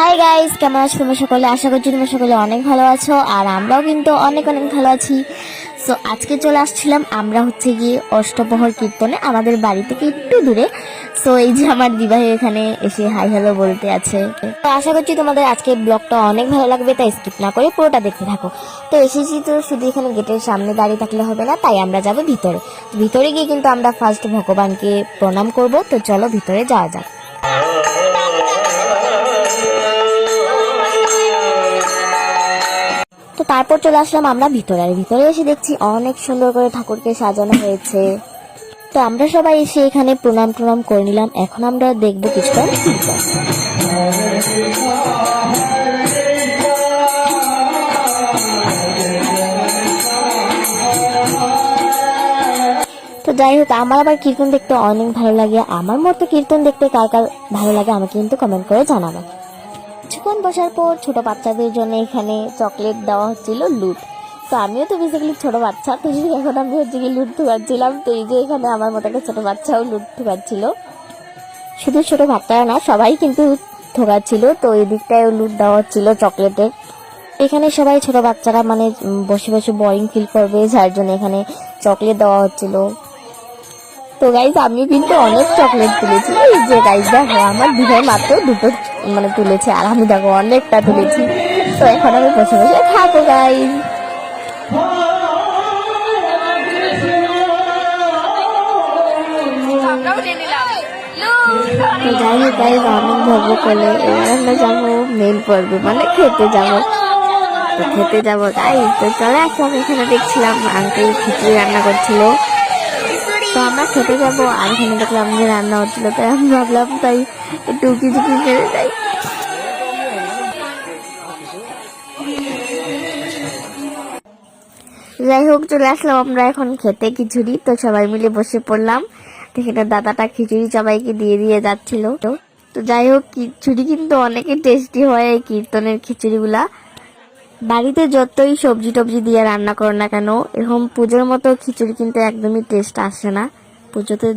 Hi guys কেমন আছো তোমরা সকলে? আশা করছি তোমরা সকলে অনেক ভালো আছো, আর আমরাও কিন্তু অনেক অনেক ভালো আছি। সো আজকে চলে আসছিলাম আমরা হচ্ছে গিয়ে অষ্টপ্রহর কীর্তনে, আমাদের বাড়ি থেকে একটু দূরে। সো এই যে আমার দিবাই এখানে এসে হাই হ্যালো বলতে আছে। তো আশা করছি তোমাদের আজকে ব্লগটা অনেক ভালো লাগবে, তাই স্কিপ না করে পুরোটা দেখতে থাকো। তো এসেছি তো শুধু এখানে গেটের সামনে দাঁড়িয়ে থাকলে হবে না, তাই আমরা যাব ভিতরে। ভিতরে গিয়ে কিন্তু আমরা ফার্স্ট ভগবানকে প্রণাম করব, তো চলো ভিতরে যাওয়া যাক। তো তারপর চলে আসলাম আমরা ভিতরে। আর ভিতরে এসে দেখছি অনেক সুন্দর করে ঠাকুরকে সাজানো হয়েছে। তো আমরা সবাই এসে এখানে প্রণাম প্রণাম করে নিলাম। এখন আমরা দেখব কিছুটা। তো যাই হোক, আমার আবার কীর্তন দেখতে অনেক ভালো লাগে। আমার মতো কীর্তন দেখতে কার কার ভালো লাগে, আমাকে কিন্তু কমেন্ট করে জানাবেন কিছুক্ষণ বসার পর ছোট বাচ্চাদের জন্য এখানে চকলেট দেওয়া হচ্ছিল লুট। তো আমিও তো বেসিক্যালি ছোট বাচ্চা, তো এখন আমি হচ্ছে কি লুট ঠুকাচ্ছিলাম তো এই যে এখানে আমার মতো একটা ছোট বাচ্চাও লুট ঠুকাচ্ছিল শুধু ছোট বাচ্চারা না, সবাই কিন্তু ঠোকাচ্ছিল। তো এই লুট দেওয়া হচ্ছিল চকলেটের এখানে সবাই ছোট বাচ্চারা মানে বসে বসে বোরিং ফিল করবে, যার জন্য এখানে চকলেট দেওয়া হচ্ছিল। তো গাইজ আমি কিন্তু অনেক চকলেট তুলেছি। এই যে গাইজ দেখো, আমার দিঘায় মাত্র দুটো মানে তুলেছে, আর আমি দেখো অনেকটা তুলেছি। তো এখন আমি বসে বসে খাব গাইজ যাই হোক যাব মেন খেতে যাব। খেতে যাব তো চলে আসলাম, এখানে দেখছিলাম আঙ্কেল খিচুড়ি রান্না করছিল। তো আমরা খেতে যাব। আর এখানে দেখলাম যে রান্না হচ্ছিল, তাই আমি ভাবলাম তাই একটু কিছু কিছু খেতে যাই। যাই হোক, চলে আসলাম আমরা এখন খেতে খিচুড়ি। তো সবাই মিলে বসে পড়লাম। এখানে দাদাটা খিচুড়ি সবাইকে দিয়ে দিয়ে যাচ্ছিল। তো যাই হোক, খিচুড়ি কিন্তু অনেকে টেস্টি হয় এই কীর্তনের খিচুড়িগুলা। বাড়িতে যতই সবজি টবজি দিয়ে রান্না করো না কেন, এরকম পুজোর মতো খিচুড়ি কিন্তু একদমই টেস্ট আসে না। পুজোতে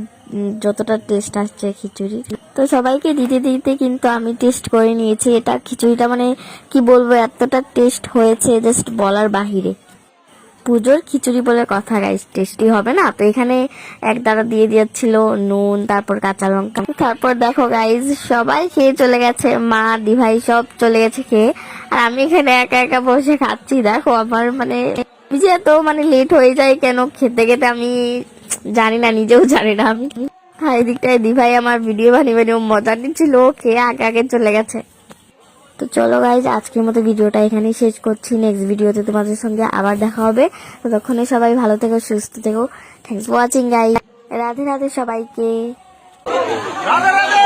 যতটা টেস্ট আসছে খিচুড়ি। তো সবাইকে দিতে দিতে কিন্তু আমি টেস্ট করে নিয়েছি। এটা খিচুড়িটা মানে কি বলব, এতটা টেস্ট হয়েছে জাস্ট বলার বাহিরে। পুজোর খিচুড়ি বলে কথা গাইস টেস্টি হবে না? তো এখানে এক দাদা দিয়ে দিয়েছিল নুন, তারপর কাঁচা লঙ্কা। তারপর দেখো গাইস সবাই খেয়ে চলে গেছে। মা, দিভাই সব চলে গেছে খেয়ে। আর আমি এখানে একা একা বসে খাচ্ছি। দেখো, আমার মানে যে এত মানে লেট হয়ে যায় কেন? খেতে খেতে আমি জানি না, নিজেও জানি না আমি। হ্যাঁ এদিকটায় দিভাই আমার ভিডিও বানিয়ে বানিয়ে মজা নিচ্ছিল। খেয়ে আগে আগে চলে গেছে। তো চলো গাইজ আজকের মতো ভিডিওটা এখানেই শেষ করছি। নেক্সট ভিডিওতে তোমাদের সঙ্গে আবার দেখা হবে। ততক্ষণে সবাই ভালো থেকো, সুস্থ থেকো। Thanks for watching guys Radhe Radhe সবাইকে। রাধে রাধে!